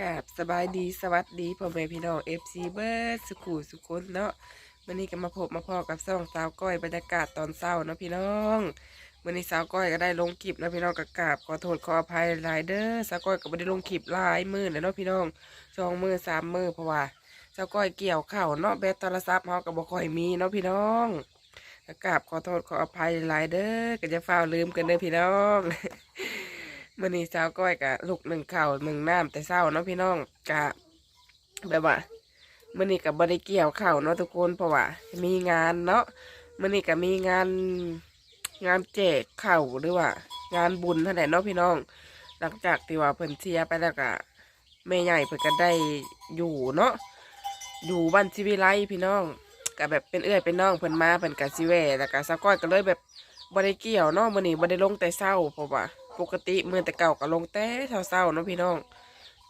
กาบสบายดีสวัสดีพ่อแม่พี่น้องเอฟซีเบิร์ดสุขุสุคนเนาะวันนี้ก็มาพบมาพอกับซ่องสาวก้อยบรรยากาศตอนเศร้าเนาะพี่น้องวันนี้สาวก้อยก็ได้ลงคลิปเนาะพี่น้องกับกาบขอโทษขออภัยหลายเด้อสาวก้อยก็ไม่ได้ลงคลิปหลายมือเลยเนาะพี่น้องสองมือสามมือเพราะว่าสาวก้อยเกี่ยวเข้าเนาะแบตโทรศัพท์เฮาก็บ่ค่อยมีเนาะพี่น้องก็กราบขอโทษขออภัยหลายเด้อก็จะฝ้าลืมกันเด้อพี่น้อง มื่อนี้สาวก้อยกะลูกหนึ่งข่าวหนึ่งน้ำแต่เศร้าเนาะพี่น้องกะแบบว่ามื่อนี้กับบริเกี่ยวข่าวเนาะทุกคนเพราะว่ามีงานเนาะมื่อนี้ก็มีงานงานแจกข่าวหรือว่า งานบุญเท่าไหร่เนาะพี่น้อง หลังจากที่ว่าเพิ่นเชียไปแล้วก็แม่ใหญ่เพิ่นก็ได้อยู่เนาะอยู่บ้านชีวิไลพี่น้องก็แบบเป็นเอื้อยเป็นน้องเพิ่นมาเพิ่นก็สิแหวแล้วก็สาวก้อยก็เลยแบบบริเกี่ยวเนาะมื่อนี้บริลงแต่เศร้าเพราะว่า ปกติมือแต่เก่าก็ลงแต่เศร้าๆเนาะพี่น้อง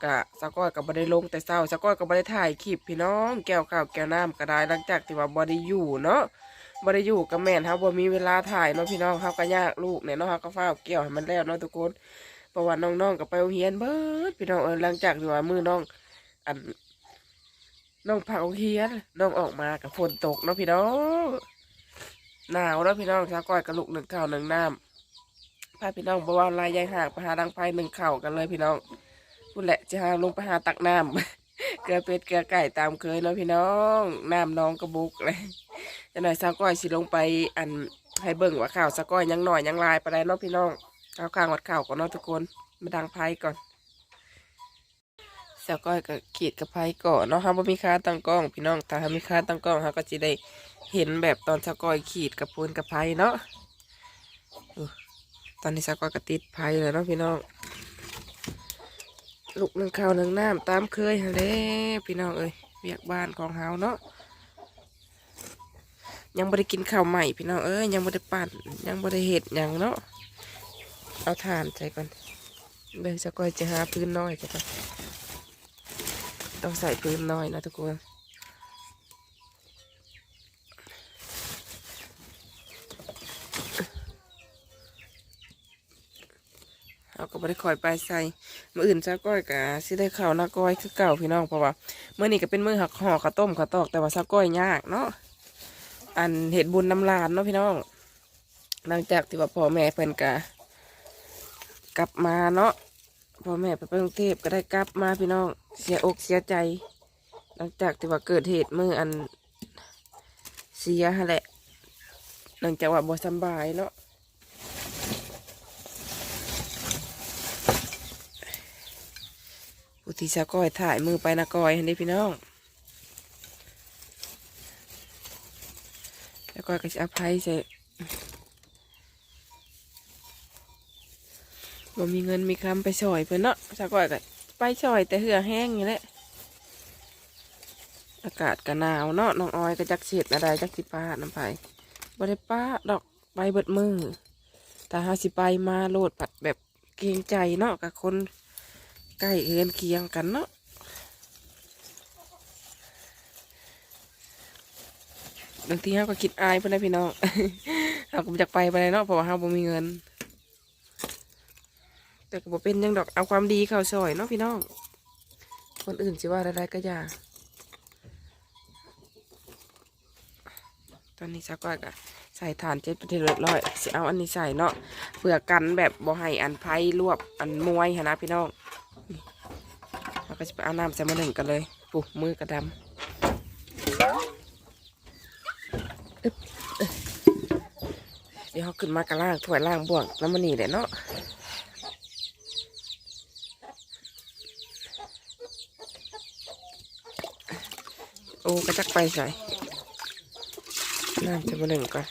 กะสะก้อยก็บ่ได้ลงแต่เศร้าสะก้อยก็บ่ได้ถ่ายคลิปพี่น้อง แก้วข้าวแก้วน้ำก็ได้หลังจากที่ว่าบ่ได้อยู่เนาะบ่ได้อยู่กับแม่นเฮาบ่มีเวลาถ่ายเนาะพี่น้องเฮาก็ยากลูกเนี่ยเนาะเฮาก็ฟ้าวเกี่ยวให้มันแล้วเนาะทุกคนเพราะว่าน้องๆก็ไปโรงเรียนเบิดพี่น้องเออหลังจากที่ว่ามือน้องอันน้องพักโรงเรียนน้องออกมากับฝนตกเนาะพี่น้องหนาวเนาะพี่น้องสะก้อยก็ลูกหนึ่งข้าวหนึ่งน้ำาพี่น้องบว่าลายยายหากไปหาดังไฟหนึ่งเข่ากันเลยพี่น้องพูดแหละจะหาลงไปหาตักน้ำเกลือเป็ดเกลือไก่ตามเคยเนาะพี่น้องน้ำน้องกระบุกเลยจะหน่อยสาวก้อยสิลงไปอันให้เบิ่งว่าข่าวสาวก้อยยังหน่อยยังลายไปได้เนาะพี่น้องข้าวข้างวัดข่าวก่อนเนาะทุกคนมาดังไฟก่อนสาวก้อยก็ขีดกับไฟก่อนเนาะฮะว่มีค่าตั้งกล้อง พี่น้องถ้ามีค่าตั้งกล้องฮะก็จะได้เห็นแบบตอนสาวก้อยขีดกับพูนกับไฟเนาะ ตอนนี้สักก็ติดภัยเลยเนาะพี่น้องลูกหนึ่งข้าวหนึ่งน้ำตามเคยฮะเด้พี่น้องเอ้ยเวียกบ้านของเฮาเนาะยังไม่ได้กินข้าวใหม่พี่น้องเอ้ยยังไม่ได้ปั่นยังไม่ได้เห็ดยังเนาะเอาถ่านใส่ก่อนเบงสักก้อยจะหาพื้นน้อยก่อนต้องใส่พื้นน้อยนะทุกคน เราก็บ่ได้คอยไปใส่มื่ออื่นซะก้อยกะสิได้ข้าวหน้าก้อยคือเก่าพี่น้องเพราะว่าเมื่อนี้ก็เป็นมือหักห่อข้าวต้มข้าวตอกแต่ว่าซะก้อยยากเนาะอันเห็ดบุญน้ำลานเนาะพี่น้อง หลังจากที่ว่าพ่อแม่เพิ่นกะกลับมาเนาะพ่อแม่ไปกรุงเทพก็ได้กลับมาพี่น้องเสียอกเสียใจ หลังจากที่ว่าเกิดเหตุมืออันเสียแหละ หลังจากว่าบ่สำบายเนาะ ผู้ที่สะก้อยถ่ายมือไปนะก้อยเห็นได้พี่น้องแล้วก้อยก็จะอภัยใส่บ่มีเงินมีคำไปช่อยเพื่อนเนาะสะก้อยก็ไปช่อยแต่เหือแห้งอย่างนี้แหละอากาศก็หนาวเนาะน้องออยก็จักเสียดอะไรจักสิป้าน้ำไผ่บ่ได้ป้าดอกไปเบิดมือแต่หาสิไปมาโลดผัดแบบเกรงใจเนาะกับคน ใกล้เอือนเคียงกันเนาะบางทีเราก็คิดอายเพื่อนพี่น้องเราก็อยากไปไปเลยเนาะเพราะว่าเราบ่มีเงิน แต่ก็บ่เป็นยังดอกเอาความดีเข้าซอยเนาะพี่น้อง คนอื่นสิว่าอะไรก็อย่าตอนนี้สักก่อนก็ใส่ฐานเจ็ดประเทศเรียบร้อยสิเอาอันนี้ใส่เนาะเพื่อกันแบบบ่ให้อันไพ่รวบอันมวยนะพี่น้อง เราก็จะไปเอาน้ำใส่มาหนึ่งกันเลยปุ๊มือกระดำเดี๋ยวเขาขึ้นมากระล่างถ้วยล่างบ่วงแล้วมันนี่แหละเนาะโอ้กระจักไปใส่น้ำใส่มาหนึ่งก่อน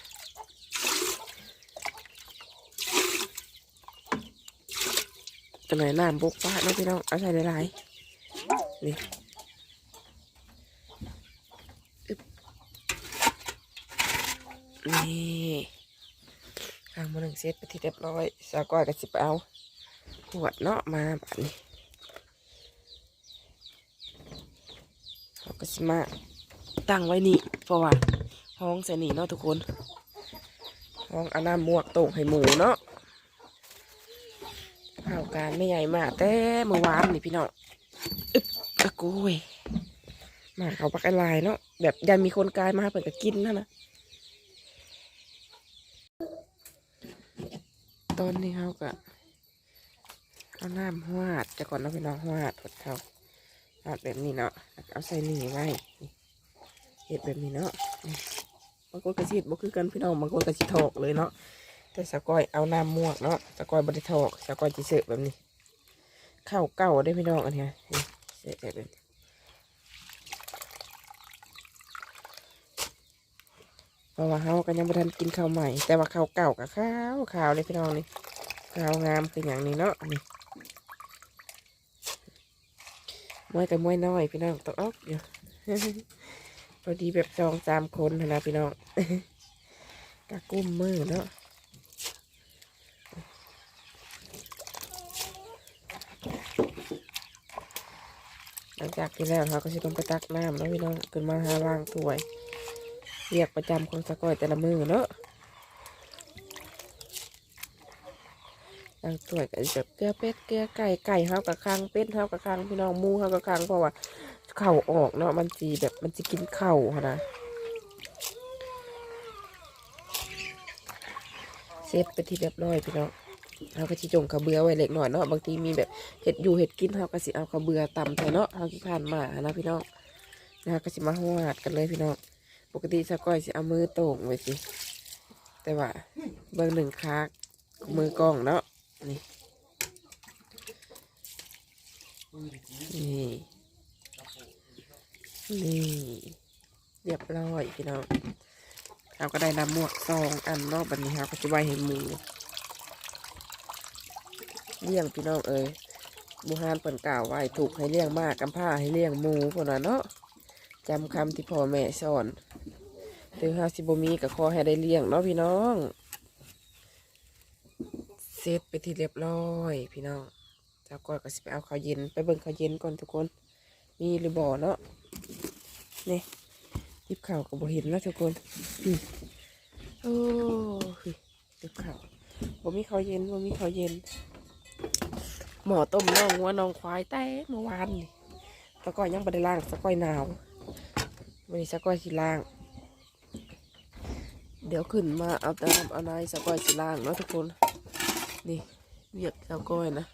จะหน่อยน้ำบกป้าเนาะพี่น้องเอาใส่หลายๆ นี่อึ๊บนี่ข้างมาหนึ่งเซตไปที่เรียบร้อยสาวก้อยก็สิไปเอาขวดเนาะมาแบบนี้เขาก็สิมาตั้งไว้นี่เพราะว่าห้องใส่นี่เนาะทุกคนห้องอาน้ำมวกโต่งให้หมูเนาะข่าวการไม่ใหญ่มากแต่เมื่อวานนี่พี่น้องอึบอะ โกยมาเขาปักอะไรเนาะแบบยันมีคนกลายมาเปิดก็กินนะนะตอนนี้เขาก็เอาน้ำหวาดจะก่อนเราไปน้องหวาดหดเขาหวาดแบบนี้เนาะเอาใส่นี่ไว้เห็ดแบบนี้เนาะบางคนกระชิดบ่คือกันพี่น้องบางคนกระชิดถอกเลยเนาะแต่สะก้อยเอาน้ำมวกเนาะสะก้อยบริถอกสะก้อยจีเสือแบบนี้ข้าวเก่าได้พี่น้องอันนี้ ยนี่เสร็นเพราะว่าเฮากันยังบ่ทันกินข้าวใหม่ แต่ว่าข้าวเก่ากับข้าวขาวเลยพี่น้องนี่ข้าวงามคืออย่างนี้เนาะนี่มวยกับมวยน้อยพี่น้องตกออกอยู่พอดีแบบสองสามคนนนะพี่น้องกะกุ้มมือเนาะ ลังจากที่แล้วเขาก็จะต้องไปตักน้ำแล้วพี่น้องขึ้นมาหาล้างถ้วยเรียกประจำของสะก้อยแต่ละมือเนาะล้างถ้วยก็จะเกลือเป็ดเกลือไก่ไก่เฮากับคางเป็ดเฮากับคางพี่น้องมูเฮากับคางเพราะว่าเข่าออกเนาะมันจีแบบมันจะกินเข่าหั้นะเซฟไปที่เรียบร้อยพี่น้อง เราก็จิจงกระเบือไว้เล็กหน่อยเนาะบางทีมีแบบเห็ดอยู่เห็ดกินเราก็สิเอากระเบือตำใส่เนาะเราที่ผ่านมานะพี่น้องนะก็สิมาหวาดกันเลยพี่น้องปกติสะก้อยสิเอามือโต่งไว้สิแต่ว่าเบื้องหนึ่งคากมือกล้องเนาะนี่นี่นี่เรียบร้อยพี่น้องเราก็ได้นำหมวกซองอันเนอกบันนี้เราก็จะไว้ให้หมู เลี้ยงพี่น้องเอ้ยบูฮานเปิ่นกล่าวไว้ถูกให้เลี้ยงมากกำผ้าให้เลี้ยงหมูพวกนั้นเนาะจำคำที่พ่อแม่สอนถึงห้าสิบมีก็ขอให้ได้เลี้ยงเนาะพี่น้องเสร็จไปที่เรียบร้อย พี่น้องเจ้าก้อยก็สิไปเอาข้าวเย็น ไปเบิ่งข้าวเย็นก่อนทุกคน มีหรือบ่อเนาะนี่ทิบข่าวก็บ่เห็นแล้วทุกคนอืมโอ้ยทิบข่าวบ่มีข้าวเย็นบ่มีข้าวเย็น หมอต้มน้องวัวน้องควายแต่เมื่อวานนี่สะก้อยยังไม่ได้ล่างสะก้อยหนาววันนี้สะก้อยสิล่าง เดี๋ยวขึ้นมาเอาต่น้ำเอานายสะก้อยสิล่างเนาะทุกคน นี่เวียกสะก้อยนะ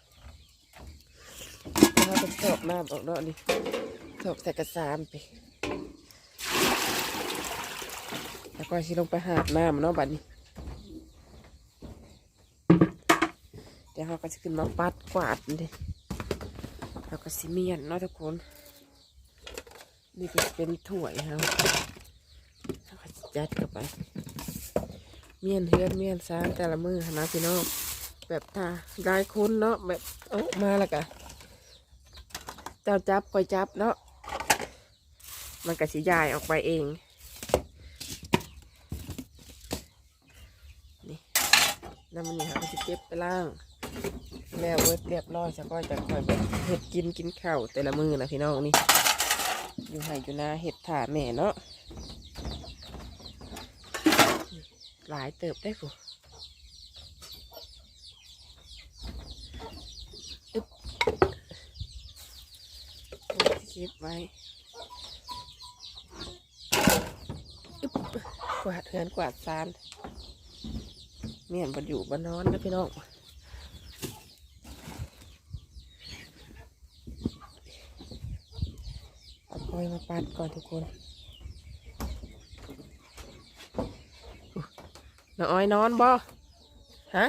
ถ้าเป็นสอบน้ำออกเนาะนี่สอบใส่กระสานไปสะก้อยสิลงไปหาบน้ำเนาะบัดนี้ ดี๋ยวเราก็จะขึ้นมาปัดกวาดนี่เด้เราก็สิเมียนเนาะทุกคน นี่ก็จะเป็นถ้วยเราเราก็จะจัดเข้าไป เมียนเฮือนเมียนซานแต่ละมือนะพี่น้องแบบถ้าได้คนเนาะแบบเออมาแล้วก็เจ้าจับคอยจับเนาะมันก็สิยายออกไปเองนี่แล้วมันนี่ค่ะก็สิเก็บไปล่าง แล้วเวิร์ดเรียบร้อยจะก็จะคอยแบบเห็ดกินกินข้าวแต่ละมือนะพี่น้องนี่ อยู่ให้อยู่นาเห็ดถ่าแม่เนาะหลายเติบได้กูอึ๊บเก็บไว้อึ๊บกวาดเฮือนกวาดซานเมียนบันอยู่บันนอนนะพี่น้อง อาคอยมาปัดก่อนทุกคนอุ๊ยน้าอ้อยนอนบ่ฮะ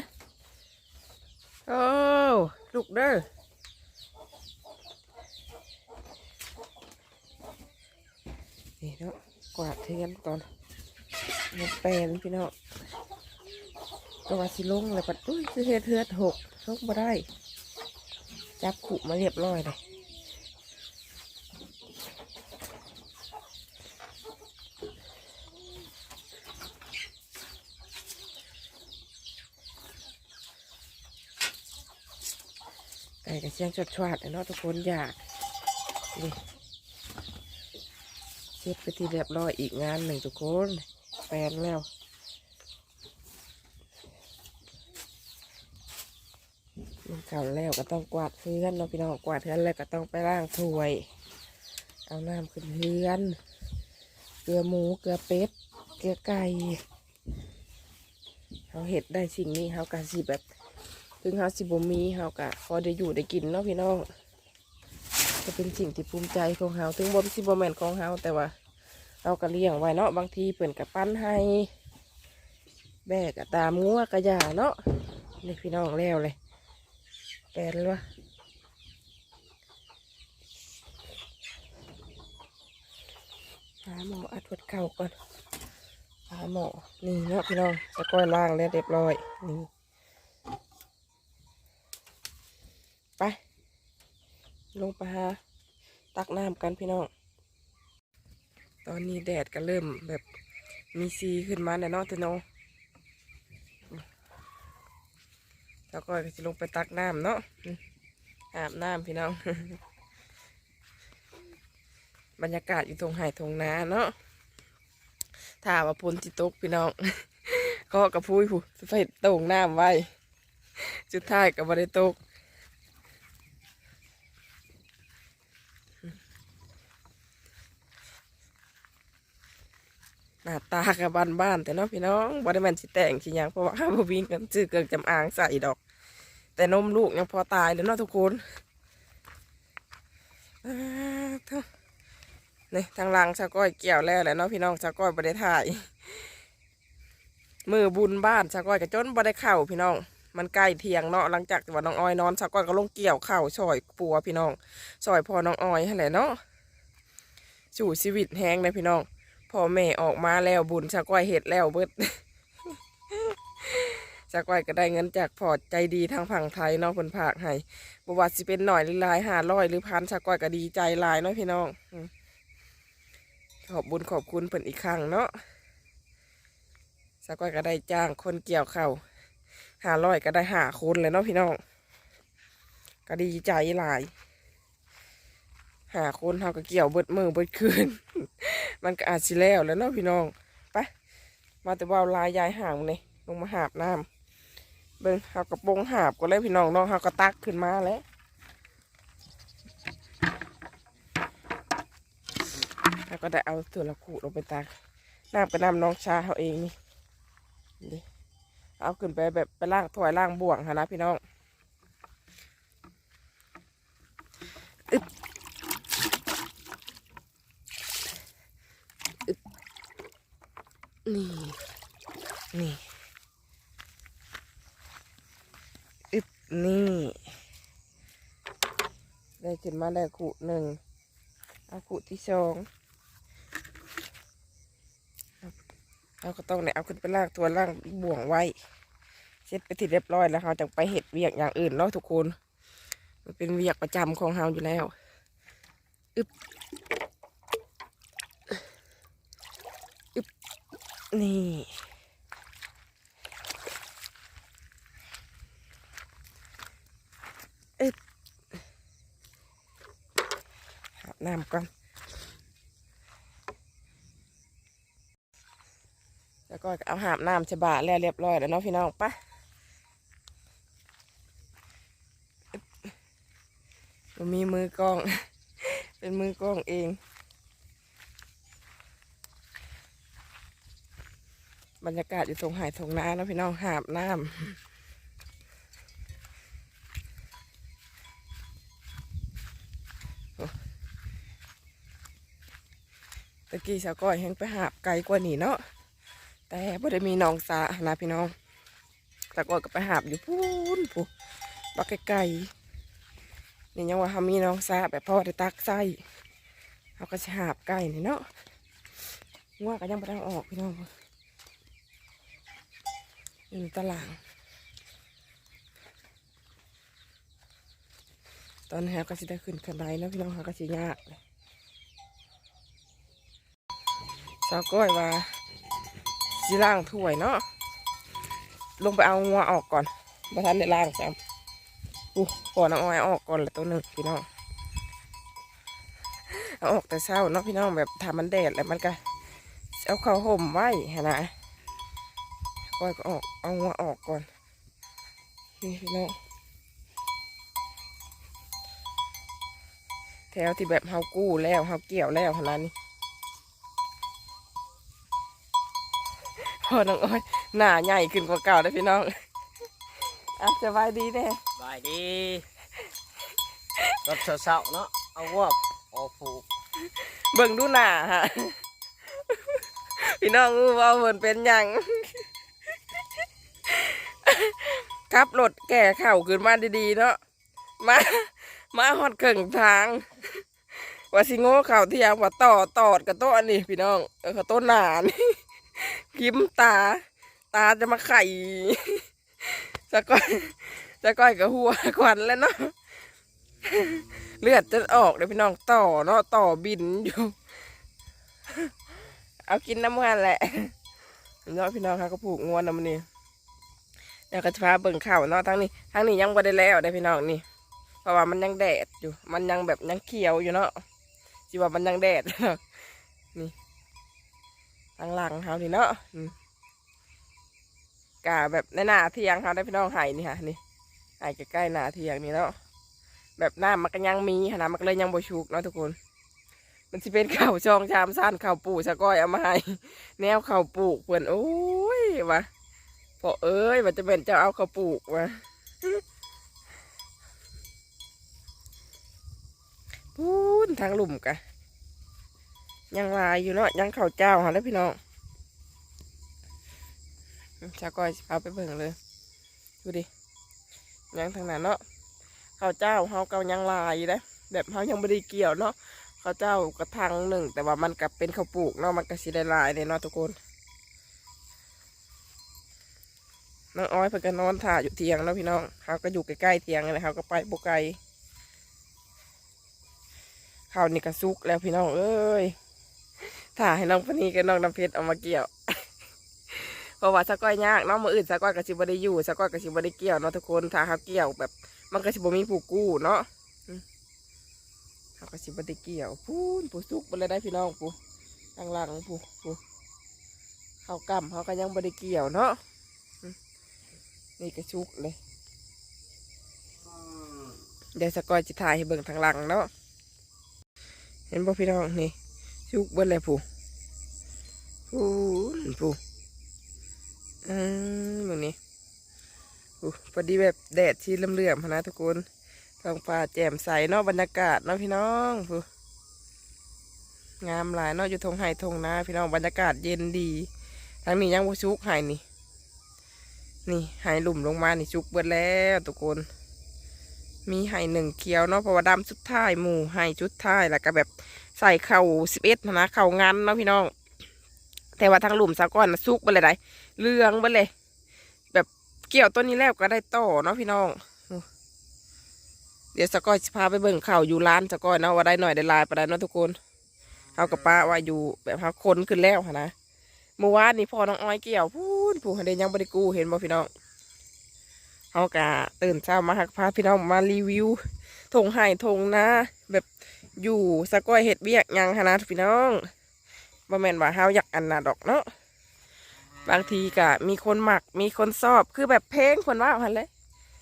โอ้ลูกเด้อนี่เนาะกวาดเทียนก่อนมาแปลนพี่เนาะก็ว่าสิลงเลยปัดอุ้ยคือเฮ็ดเฮือดหกลงมาได้ จับขุมาเรียบร้อยเลย ไก่กับเสียงชดชวาดเนาะทุกคนอยากนี่เสร็จไปที่เรียบร้อยอีกงานหนึ่งทุกคนแปลนแล้วกินข้าแล้วก็ต้องกวาดเฮือนเนาพี่น้องกวาดเฮือนแล้วก็ต้องไปล้างถ้วย เอาน้ำขึ้นเฮือนเกลือหมูเกลือเป็ดเกลือไก่เขาเห็ดได้สิ่งนี้เขากะสิแบบ ถึงเขาสิบมีเขากะพอได้อยู่ได้กินเนาะพี่น้องก็เป็นสิ่งที่ภูมิใจของเขาถึงบ่สิบแมนของเขาแต่ว่าเราก็เลี้ยงไว้เนาะบางทีเปิ่นกับปั้นให้แบกะตามงัวกระยาเนาะนี่พี่น้องแล้วเลยแปลนเลยวะหาหมออัดวดเข่าก่อนหาหมอนี่เนาะพี่น้องสะก้อยล่างแล้วเรียบร้อยนี่ไป ลงไปหาตักน้ำกันพี่น้อง ตอนนี้แดดก็เริ่มแบบมีสีขึ้นมาแล้วเนาะตัวน้องแล้วก็จะลงไปตักน้ำเนาะอาบน้ำพี่น้อง บรรยากาศอยู่ตรงห่ตรงนาเนาะถ้าว่าพลจิตกพี่น้อง ก็กระพุ้ยผู้ไฟตรงน้ำไว้จุดท้ายกับบริตก หน้า ตากับบ้านบ้านแต่เน้องพี่น้องบริแมนสิแต่งสิยังเพราะว่าห้าบ่มีเงินซื้อเครื่องจำอางใส่ดอก แต่นมลูกยังพอตายเลยเนาะทุกคนนี่ทางลังชาก้อยเกี่ยวแล้วแหละเนาะพี่น้องชาก้อยบริถ่าย มือบุญบ้านชาก้อยกับจนบริเข่าพี่น้อง มันใกล้เทียงเนาะหลังจากที่ว่าน้องอ้อยนอนชาก้อยก็ลงเกี่ยวเข่าซอยปัวพี่น้องซอยพอน้องอ้อยหั่นแหละเนาะสู่ชีวิตแห้งเลยพี่น้อง พ่อแม่ออกมาแล้วบุญชาก้อยเห็ดแล้วเบิดชาก้อยก็ได้เงินจากพอใจดีทางฝั่งไทยเนาะคนผากให้บว่าสิเป็นหน่อยหรือลายห้าร้อยหรือพันชาก้อยก็ดีใจลายเนาะพี่น้องขอบบุญขอบคุณเพิ่นอีกครั้งเนาะชาก้อยก็ได้จ้างคนเกี่ยวเข้าห้าร้อยก็ได้หาคนเลยเนาะพี่น้องก็ดีใจหลาย หาคนเฮาก็เกี่ยวเบิดมือเบิดคืน มันก็อาจสิแล้วแล้วเนาะพี่น้องไปมาแต่ว่าลายยายห่างนี่ลงมาหาบน้ำเบิ่งเฮากระโปรงหาบก็เลยพี่น้องน้องเฮาก็ตักขึ้นมาแล้วแล้วก็ได้เอาตัวละขู่ลงไปตักน้ำก็น้ำน้องชาเขาเองนี่นี่เอาขึ้นไปแบบไปล่างถ้วยล่างบ่วงค่ะนะพี่น้องอึ๊บ นี่ นี่อึบนี่ ได้ขึ้นมาได้ขุหนึ่ง เอาขุที่สองเราก็ต้องเนี่ยเอาขึ้นไปล่างตัวล่างบ่วงไว้ เสร็จไปที่เรียบร้อยแล้วเราจะไปเห็ดเวียกอย่างอื่นเนาะทุกคน มันเป็นเวียกประจำของเราอยู่แล้ว อึบ นี่ อึดอาบน้ำก่อน แล้วก็เอาหาบน้ำฉบะแล้วเรียบร้อยแล้วเนาะพี่น้องปะมีมือกล้อง เป็นมือกล้องเอง บรรยากาศอยู่ตรงหายตรงน้านะพี่น้องหาบน้ำตะกี้สาวก้อยแห้งไปหาบไกลกว่านี่เนาะแต่บ่ได้มีน้องสานะพี่น้องสาวก้อยก็ไปหาบอยู่พูนผู้บักไกลๆนี่ยังว่าเขามีน้องสาแบบพ่อได้ตักไส้เขาก็จะหาบไก่นี่เนาะว่าก็ยังไม่ได้ออกพี่น้อง อยู่ตารางตอนนี้เราก็จะได้ขึ้นขันไดนะพี่น้องเขาก็จะยากเลยสาวก้อยว่าสิล่างถ้วยเนาะลงไปเอางัวออกก่อนมาทันได้ล่างซ้ำอู้ปอน้ำอ้อยออกก่อนละตัวหนึ่งพี่น้องเอาออกแต่เช้าเนาะพี่น้องแบบทำมันแดดแล้วมันก็เอาเข้าห่มไว้นะ ก่อยก็ออก เอางัวออกก่อน นี่พี่น้องแถวที่แบบเฮากู้แล้วเฮาเกี่ยวแล้วขนาดนี้พอน้องอ้อยหน้าใหญ่ขึ้นกว่าเก่าเลยพี่น้องอาจจะบายดีแน่บายดีกับเสาๆเนาะเอาวบออกผูกเบิ่งดูหน้าฮะพี่น้องว่าเหมือนเป็นยัง ขับรถแก่เข่าขึ้นมาดีๆเนาะมามาฮอดเกิ่งทางว่าสิโง่เข่าเทียงว่าต่อตอดกับโต๊ะอันนี้พี่น้องเออกับโต๊ะหนานี่พิมตา ตาจะมาไข่จะก้อยจะก้อยกับหัวควันแล้วเนาะเลือดจะออกเลยพี่น้องต่อเนาะต่อบินอยู่ เอากินน้ำมันแหละเนาะพี่น้องค่ะก็ผูกงวนน้ำนี่ เดี๋ยวก็จะพาเบิ่งข่าวเนาะทั้งนี้ทั้งนี้ยังบ่ได้แล้วได้พี่น้องนี่ เพราะว่ามันยังแดดอยู่ มันยังแบบยังเขียวอยู่เนาะจิว่ามันยังแดดนี่ทางหลังเขานี่เนาะกาแบบในหน้าเทียงเขาได้พี่น้องไห้นี่ค่ะนี่ไห้ใกล้ๆหน้าเทียงนี่เนาะแบบหน้ามันก็ยังมีหั้นนะมันก็เลยยังบชุกเนาะทุกคน มันสิเป็นข้าวช่องชามสั้นข้าวปูสะก้อยเอามาให้แนวข้าวปูเพื่อนโอ้ยวะ พอเอ้ยมันจะเป็นจ้าเอาข้าวปลูกวะพูนทางหลุมกะ ยังลายอยู่เนาะยังข้าวเจ้าหาแล้วพี่น้องชาก้อยพาไปเบิ่งเลย ดูดิ ยังทางนั้นเนาะข้าวเจ้าเฮาเกายังลายนะแบบเฮายังไม่ได้เกี่ยวเนาะข้าวเจ้า กระทังหนึ่ง แต่ว่ามันกลับเป็นข้าวปลูกเนาะมันก็สิได้ลายเลยเนาะทุกคน น้องอ้อยเพิ่นก็นอนถ่าอยู่เทียงเนาะพี่น้องเฮาก็อยู่ใกล้ๆเทียงเลยเฮาก็ไปโบไกลข้าวนี่ก็สุกแล้วพี่น้องเอ้ยถ่าให้น้องพนีกับน้องน้ำเพชรเอามาเกี่ยวเพราะว่าสะก้อยยากเนาะมืออื่นสะก้อยก็สิบ่ได้อยู่สะก้อยก็สิบ่ได้เกี่ยวเนาะทุกคนถ้าเฮาเกี่ยวแบบ มันก็สิบ่มีผู้กู้เนาะเขาก็สิบ่ได้เกี่ยวพูนผู้สุกบ่เลยได้พี่น้องผู้ทางหลังผู้ผู้เขากำเขาก็ยังบ่ได้เกี่ยวเนาะ นี่ก็ชุกเลย เดี๋ยวสกอยจิถ่ายให้เบิ่งทางหลังเนาะเห็นบ่พี่น้องนี่ชุกเบิ่เลยผู้ผู้ผู้อืมตรงนี้อู้พอดีแบบแดดที่เลื่อมๆนนะทุกคนท้องฟ้าแจ่มใสเนาะบรรยากาศเนาะพี่น้องฟูงามหลายเนาะอยู่ทงไห่ทงนาพี่น้องบรรยากาศเย็นดีทางนี้ยังบ่ชุกไห่นี่ นี่ไห่หลุ่มลงมานี่ชุกเบิดแล้วทุกคน มีไห่หนึ่งเขียวเนาะเพราะว่าดำสุดท้ายหมู่ไห่ชุดท้ายแล้วก็แบบใส่เข่าสิบเอ็ดนะเข่างานเนาะพี่น้อง แต่ว่าทางหลุมสะก้อนนะซุกไปเลยได้เรืองไปเลย แบบเกี่ยวต้นนี้แล้วก็ได้ต่อเนาะพี่น้องเดี๋ยวสกอยพาไปเบิ่งข่าวอยู่ร้านสกอยเนาะว่าได้หน่อยได้ลายประได้เนาะทุกคนเขากับป้าว่าอยู่แบบเขาคนขึ้นแล้วนะ เมื่อวานนี่พอน้องอ้อยเกี่ยวพูนผู้เดยังบริกูเห็นบ่พี่น้องเขากะตื่นเช้ามาหักพาพี่น้องมารีวิวทงไห่ทงนะแบบอยู่สะกอยเห็ดเบี้ยยังหั้นะพี่น้องบ่แม่นว่าเฮาอยากอันน่ะดอกเนาะบางทีก็มีคนหมักมีคนชอบคือแบบเพลงคนว่าพันเลย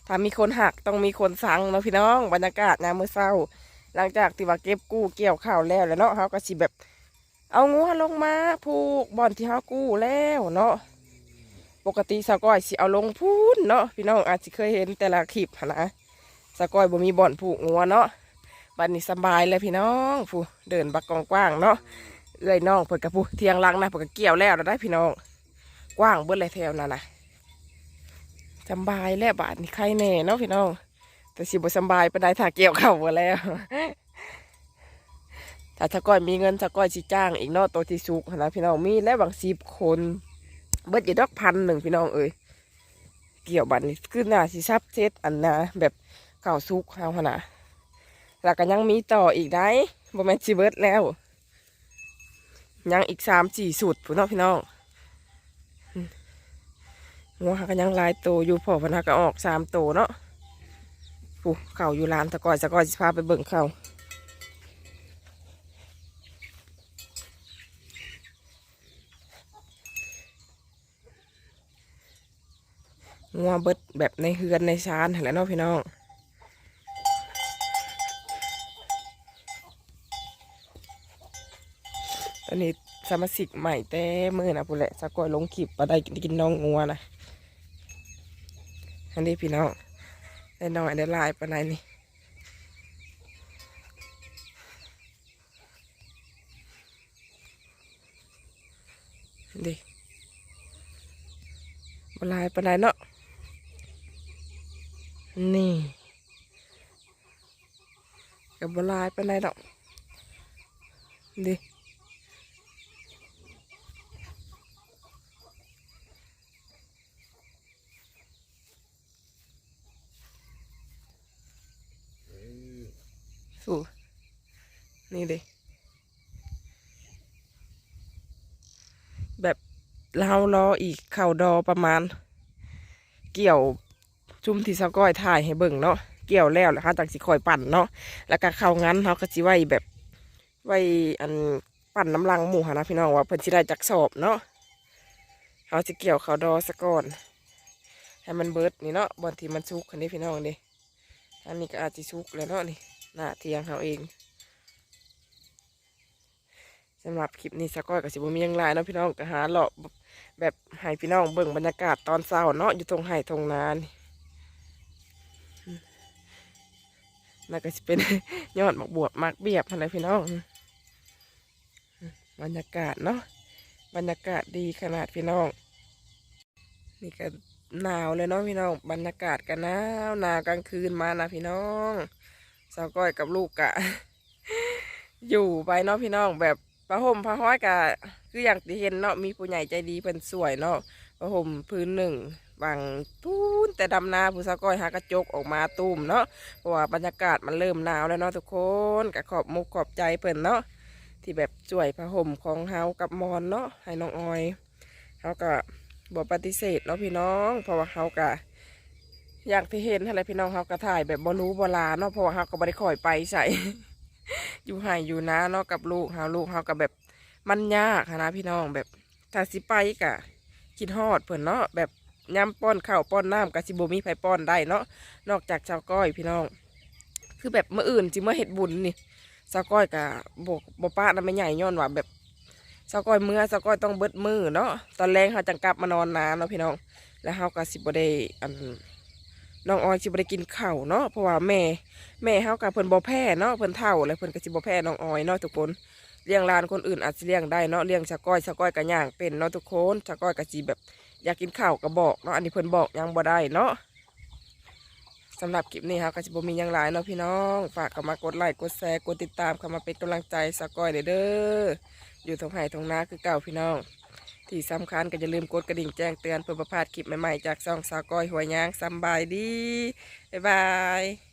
ถ้ามีคนหักต้องมีคนสั่งเนาะพี่น้องบรรยากาศยามมื้อเช้า หลังจากที่ว่าเก็บกู้เกี่ยวข้าวแล้วแล้วเนาะเขาก็สิแบบ เอางัวลงมาผูกบ่อนที่เขากู้แล้วเนาะปกติสาวก้อยสิเอาลงพูนเนาะพี่น้องอาจจะเคยเห็นแต่ละคลิปนะสาวก้อยบ่มีบ่อนผูกงัวเนาะบัดนี้สบายเลยพี่น้องผู้เดินบักกองกว้างเนาะเอ้อยน้องเพิ่นกับผู้เทียงลังนะเพิ่นก็เกี่ยวแล้วแล้วได้พี่น้องกว้างเบิ้เลยแถวนั่นนะสบายแล้วบาทนี่ใครแน่เนาะพี่น้องแต่สิบ่สบายปานใดถ้าเกี่ยวเข่าหมดแล้ว ถ้าถ้าก้อยมีเงินถ้าก้อยสิจ้างอีกเนาะตัวที่สุกนะพี่น้องมีแล้วบางสิบคน เบิดอยู่ดอกพันหนึ่งพี่น้องเอ้ยเกี่ยวบัตรนี่คือหน้าสิซับเซตอันนะแบบเก่าสุกเฮาหนนะแล้วก็ยังมีต่ออีกได้บ่แมนสิเบิดแล้ว ยังอีกสามสี่สุดพี่น้องพี่น้องงัวหากันยังลายโตอยู่พอพนหาก็ออกสามโตเนาะผู้เข่าอยู่ร้านตะกอยตะกอยสิพาไปเบิ่งเข่า เบิดแบบในเฮือนในชานแหละเนาะพี่น้องตอนนี้สมาชิกใหม่แต่มือนะพูนแหละสาวก้อยลงคลิปมาได้กินน้องงัวนะอันนี้พี่น้องได้น้อยได้ลายปลาไหนนี่ดิบหลายปลาไหนเนาะ นี่กับบลายปานไหนดอกดิสูนี่เลยแบบเรารออีกเข่าดอประมาณ เกี่ยว จุ่มที่สะก้อยถ่ายให้เบิ่งเนาะเกี่ยวแล้วแล้วเขาจังสิคอยปั่นเนาะแล้วก็เข้างั้นเขาก็สิไว้แบบไว้อันปั่นน้ำลังหมูหานะพี่น้องว่าเพิ่นสิได้จักสอบเนาะเขาจะเกี่ยวเขาดอซะก่อนให้มันเบิดนี่เนาะบอนที่มันสุกคันนี้พี่น้องนี่อันนี้ก็อาจจะสุกแล้วเนาะนี่หน้าเทียงเขาเองสำหรับคลิปนี้สก้อยกับสิบมียังหลายเนาะพี่น้องก็หาเลาะแบบให้พี่น้องเบิ่งบรรยากาศตอนเช้าเนาะอยู่ตรงไห่ตรงนานี่ น่าก็จะเป็นยอดหมกบวบมักเบียบอะไรพี่น้อง บรรยากาศเนาะ บรรยากาศดีขนาดพี่น้อง นี่ก็หนาวเลยเนาะพี่น้อง บรรยากาศก็หนาวหนาวกลางคืนมานะพี่น้องสาวก้อยกับลูกกะ อยู่ไปเนาะพี่น้องแบบผ้าห่มผ้าห้อยกะ คืออย่างที่เห็นเนาะมีผู้ใหญ่ใจดีเป็นสวยเนาะผ้าห่มพื้นหนึ่ง บางปูนแต่ดำนาผู้สาวก้อยหากระจกออกมาตุ้มเนาะเพราะว่าบรรยากาศมันเริ่มหนาวแล้วเนาะทุกคนกะขอบมุกขอบใจเพิ่นเนาะที่แบบช่วยผ้าห่มของเฮากับมอนเนาะให้น้องออยเฮาก็บอกปฏิเสธเนาะพี่น้อง เพราะว่าเฮากะอย่างที่เห็นอะไรพี่น้องเขาก็ถ่ายแบบบรู้บลาเนาะเพราะว่าเขาก็บริคอยไปใส่อยู่หางอยู่นะเนาะกับลูกเขาลูกเขาก็แบบมันยากนะพี่น้องแบบถ้าสิไปกะคิดฮอดเพิ่อนเนาะแบบ ย้ำป้อนข้าวป้อนน้ำกับสิบมีไผป้อนได้เนาะนอกจากชาวก้อยพี่น้อง คือแบบเมื่ออื่นจิเมื่อเฮ็ดบุญนี่ชาวก้อยกะบกบป้านะไม่ใหญ่ย้อนว่าแบบชาวก้อยเมื่อชาวก้อยต้องเบิดมือเนาะตอนแรงเขาจังกลับมานอนนาเนาะพี่น้อง แล้วเขาก็สิบได้อันน้องออยสิบได้กินข้าวเนาะเพราะว่าแม่แม่เฮากับเพิ่นบ่แพ้เนาะเพิ่นเฒ่าแล้วเพิ่นก็สิบ่แพ้น้องออยเนาะทุกคนเลี้ยงลานคนอื่นอาจสิเลี้ยงได้เนาะเลี้ยงชะก้อยชะก้อยก็ย่างเป็นเนาะทุกคนชะก้อยก็สิแบบ อยากกินข้าวก็บอกเนาะอันนี้เพิ่นบอกยังบ่ได้เนาะสำหรับคลิปนี้ครับก็สิบ่มียังหลายเนาะพี่น้อง ฝากเข้ามากดไลค์กดแชร์กดติดตามเข้ามาเป็นกำลังใจสกอยเด้อเด้ออยู่ตรงไห้ตรงนาคือเก่าพี่น้อง ที่สำคัญก็อย่าลืมกดกระดิ่งแจ้งเตือนเพื่อประพาดคลิปใหม่ๆจากซ่องสกอยหัวยางสบายดีบ๊ายบาย